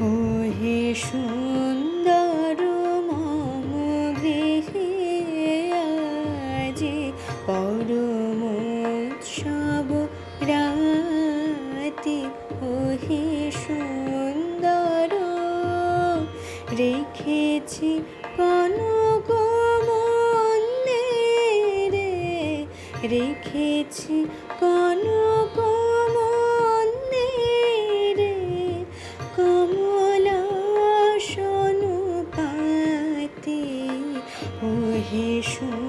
ওহে সুন্দর মম গৃহে আজি পরম উৎসব রাতি। ওহে সুন্দর রেখেছি কনক মন্দিরে রেখেছি কনক ওহে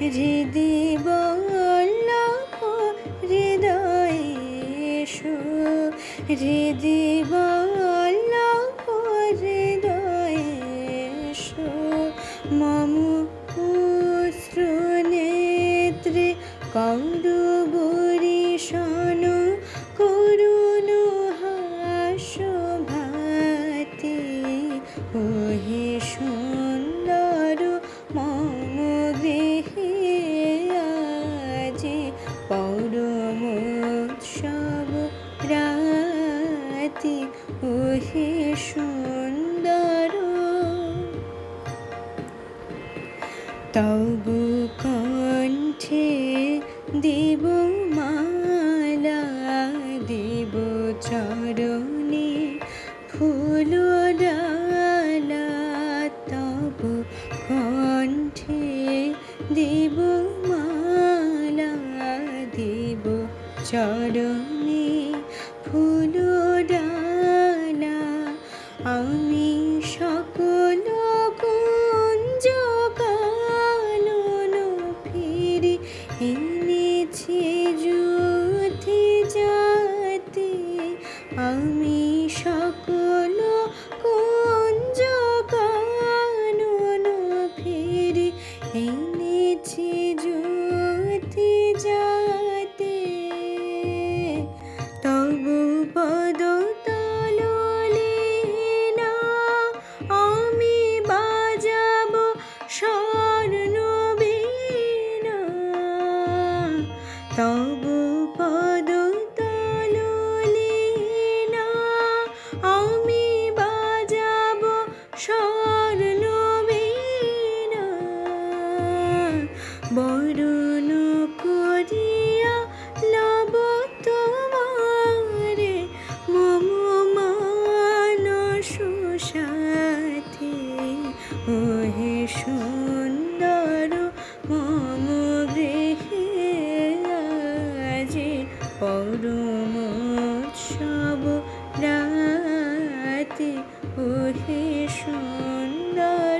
হৃদি বল্লভ হৃদয়েশো হৃদি বল্লভ হৃদয়েশো মম কৌরবরিশন ওহে সুন্দর। তবু কণ্ঠে দেব মালা, দেব চরণে ফুল ডালা। তবু কণ্ঠে দেব মালা, দেব চরণে আমি সকল কুঞ্জ কানন ফিরে এনেছি যুথি যাতে আমি সকল কুঞ্জ কানন ফিরে এনেছি যুথি যাতে তবু পদ ওহে সুন্দর মম গৃহে আজি পরম সব রাতি। ওহে সুন্দর